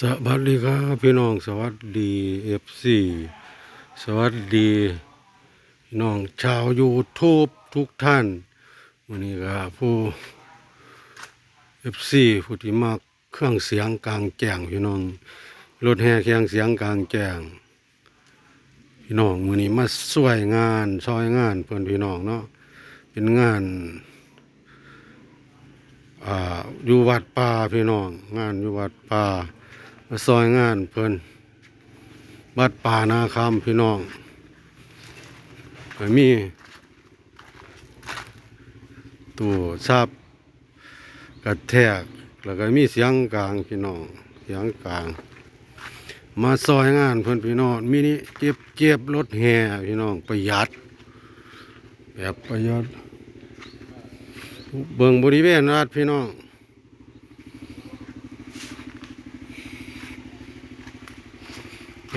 สวัสดีครับพี่น้องสวัสดีเอฟซีสวัสดีน้องชาวยูทูบทุกท่านวันนี้ก็ผู้เอฟซีผู้ที่มาเครื่องเสียงกลางแจ้งพี่น้องรถแห่เครื่องเสียงกลางแจ้งพี่น้องวันนี้มาช่วยงานซอยงานเพื่อนพี่น้องเนาะเป็นงานอ่าอยู่วัดป่าพี่น้อง งานอยู่วัดป่า มาซอยงานเพิ่นวัดป่านาคำพี่น้องมีตู้ซับกระแทก แล้วก็มีเสียงกลางพี่น้องเสียงกลาง มาซอยงานเพิ่อนพี่น้องมินิเจ็บเจ็บรถแห่พี่น้องประหยัด แบบประหยัดเบิ่งบริเวณวัดพี่น้อง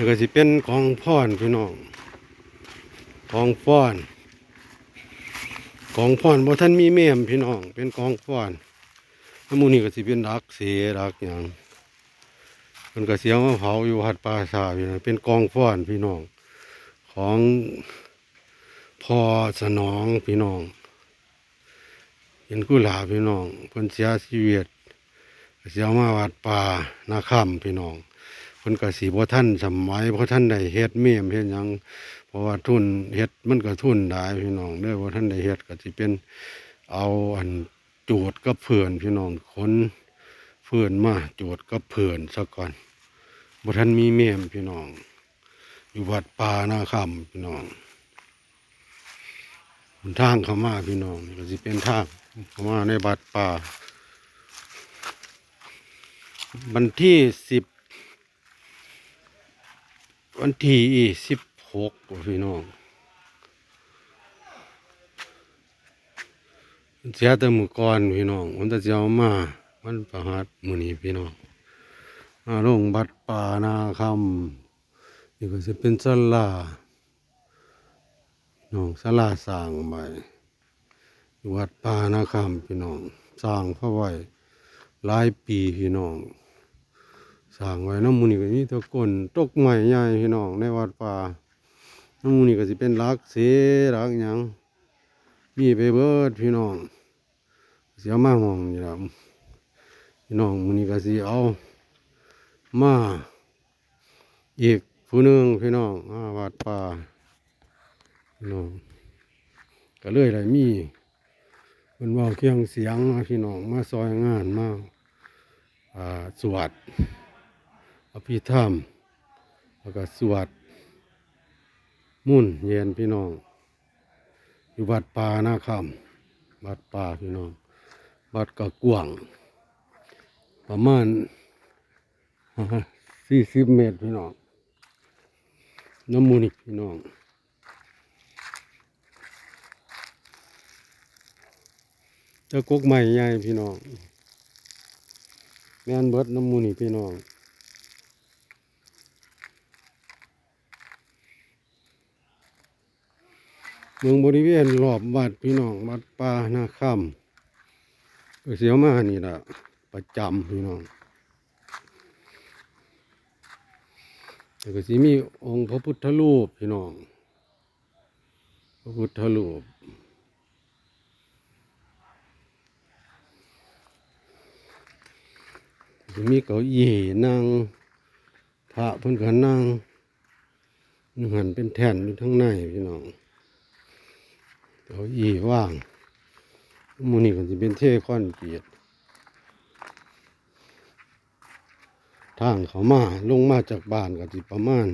นี่ก็สิเป็นของพ่อนพี่น้องของฟ้อนของฟ้อนบ่ท่านมีเมมพี่น้อง เป็นของฟ้อนแล้วมูนี่ก็สิเป็นรักเสรักหยังมันก็เสียงมาเผาอยู่หัดป่าสาพี่น้องเป็นกองฟ้อนพี่น้อง ของพ่อสนองพี่น้องเห็นกุหลาบพี่น้องเพิ่นเสียชีวิตเสียมาวัดป่านาคำพี่น้อง เพิ่นก็สิบ่ทันสมัยบ่ทันได้เฮ็ดเมียมเฮ็ดหยังเพราะว่าทุนเฮ็ดมันก็ทุนได้พี่น้องเด้อบ่ทันได้เฮ็ดก็สิเป็นเอาอันจูดกับเพื่อนพี่น้องคนเพื่อนมาจูดกับเพื่อนซะก่อนบ่ทันมีเมียมพี่น้อง อยู่วัดป่านาคำพี่น้องทางเข้ามาพี่น้องก็สิเป็นทางเข้ามาในบัดป่าวันที่สิบ วันที่สิบหกพี่น้องเสียแต่มือก่อนพี่น้องมันจะเจ้ามามันประหัดมือนี้พี่น้องมาลงบัดป่านาคำนี่ก็จะเป็นสลาน้องสลาสร้างใหม่วัดป่านาคำพี่น้องสร้างพระไว้หลายปีพี่น้อง สร้างไว้น้ำมูนี่ก็มีตะกอนตกใหม่ใหญ่พี่น้องในวัดป่าน้ำมูนี่ก็สิเป็นรักเสรักหยังมีไปเบิดพี่น้อง เสียมาห้องนี่ละพี่น้องมูนี่ก็สิเอามาอีกผู้หนึ่งพี่น้องมาวัดป่าพี่น้องก็เลยได้มีมันเว่าเครื่องเสียงมาพี่น้องมาซอยงานมาอ่าสวด อภิธรรมแล้วก็สวดมุ่นเย็นพี่น้อง อยู่วัดป่านาคำวัดป่าพี่น้องวัดกะกวางประมาณสี่สิบเมตรพี่น้องน้ำมูนิกพี่น้องจ้ากกใหม่ใหญ่พี่น้องแม่นเบิดน้ำมูนี่พี่น้อง เมืองบริเวณรอบวัดพี่น้องวัดป่านาคำก็เสียวมานี่ละประจำพี่น้องแล้วก็สิมีองค์พระพุทธรูปพี่น้อง พระพุทธรูปมีเก้าอี้นั่งพระเพิ่นก็นั่งนึงหันเป็นแท่นอยู่ทั้งในพี่น้อง เก้าอี้ว่างมูนี่ก็จะเป็นเท่คอนเกียรทางเขามาลงมาจากบ้านก็สิประมาณ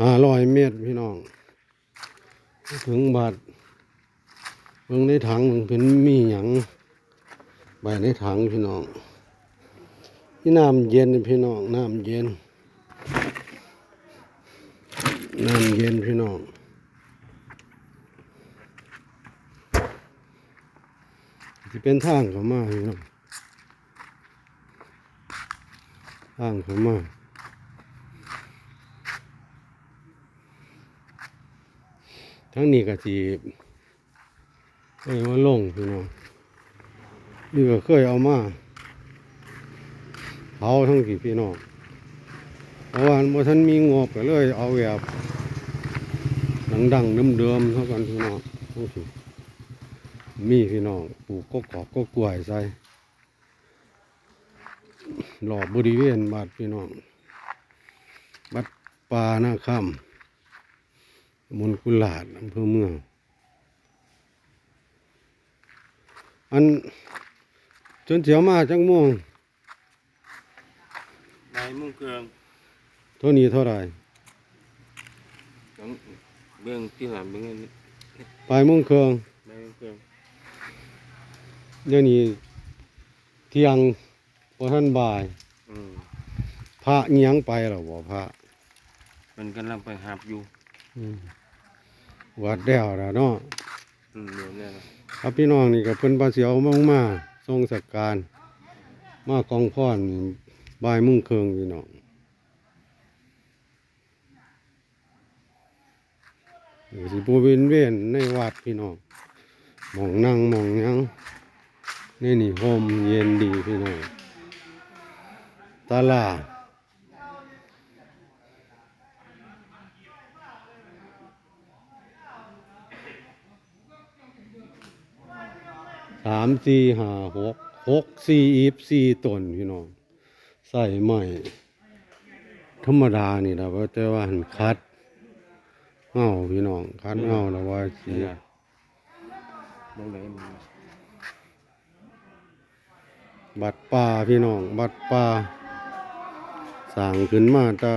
ห้าร้อยเมตรพี่น้อง ถึงบาดเบิ่งในถังมันเป็นมีหยังใบในถังพี่น้องนี่น้ำเย็นพี่น้องน้ำเย็นน้ำเย็นพี่น้อง จะเป็นทางเขามาพี่น้องทางเขามาทั้งนี้ก็จีเอ้ยมาลงพี่น้องนี่ก็เคยเอามาเผาทั้งกี่พี่น้องเพราะว่าบ่อทันมีงบก็เลยเอาแบบดังๆเดิมๆเท่ากันพี่น้องทั้งสิ มีพี่น้องปลูกก็กอกก็กล้วยใส่รอบบริเวณบัดพี่น้อง บัดปลาหน้าค่ำมนกุลาดอำเภอเมือง อันจนเสียวมาจังม่วงนายมุ่งเครื่องเท่านี้เท่าไหรต้องเบื้องที่หลังเบื้องนี้ปลายโมงเครื่องนายมุ่งเครื่อง เดี๋ยวนี้เที่ยงพอท่านบ่าย อืมพระเงียงไปหรอบ่พระมันกำลังไปหับอยู่วัดแด้วแล้วเนาะอืมเดี๋ยวเนี่ยนะครับพี่น้องนี่ก็เพิ่นปลาเสียวมามาทรงสักการ มากองพรนี่บ่ายโมุ่งเครื่องพี่น้องอยู่สิบเวนเวนในวัดพี่น้องหมองนั่งหมองหยัง นี่นี่โฮมเย็นดีพี่น้องตลาดสามสี่ห้าหกหกสี่อีบสี่ต้นพี่น้องใส่ใหม่ธรรมดานี่แหละว่าแต่ว่าหันคัดเงาพี่น้องคัดเงาแล้วว่าสีเนี่ยเบื้องไหนมัน บัดป่าพี่น้องบัดป่าสร้างขึ้นมาจะ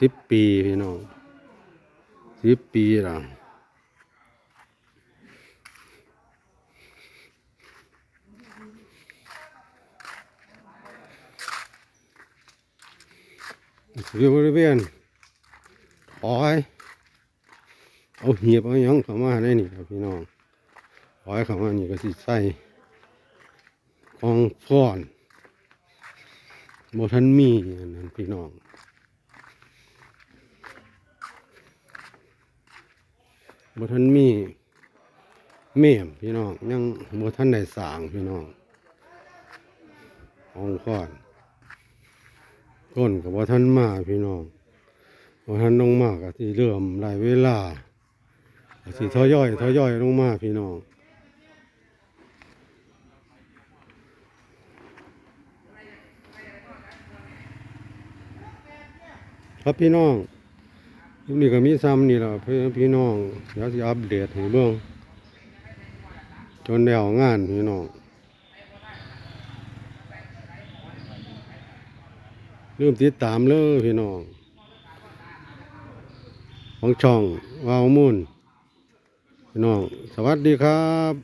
สิบปีพี่น้องสิบปีละอยู่บริเวณปอยเอาเหียบเอายังเข้ามาได้นี่ครับพี่น้องปอยเข้ามานี่ก็สิใส่ ของฟ้อนบ่ทันมีอันนั้นพี่น้องบ่ทันมีเม่มพี่น้องยังบ่ทันได้สางพี่น้องของฟ้อนก้นกับบ่ทันมาพี่น้องบ่ทันลงมาก็สิเริ่มหลายเวลาสิทอย่อยทอย่อยลงมาพี่น้อง ครับพี่น้องคลิปนี้ก็มีซ้ำนี่แหละเพื่อพี่น้องเดี๋ยวสิอัปเดตให้เบิ่งจนแล้วงานพี่น้องลืมติดตามเลยพี่น้อง ของช่องวาวมุ่นพี่น้อง สวัสดีครับ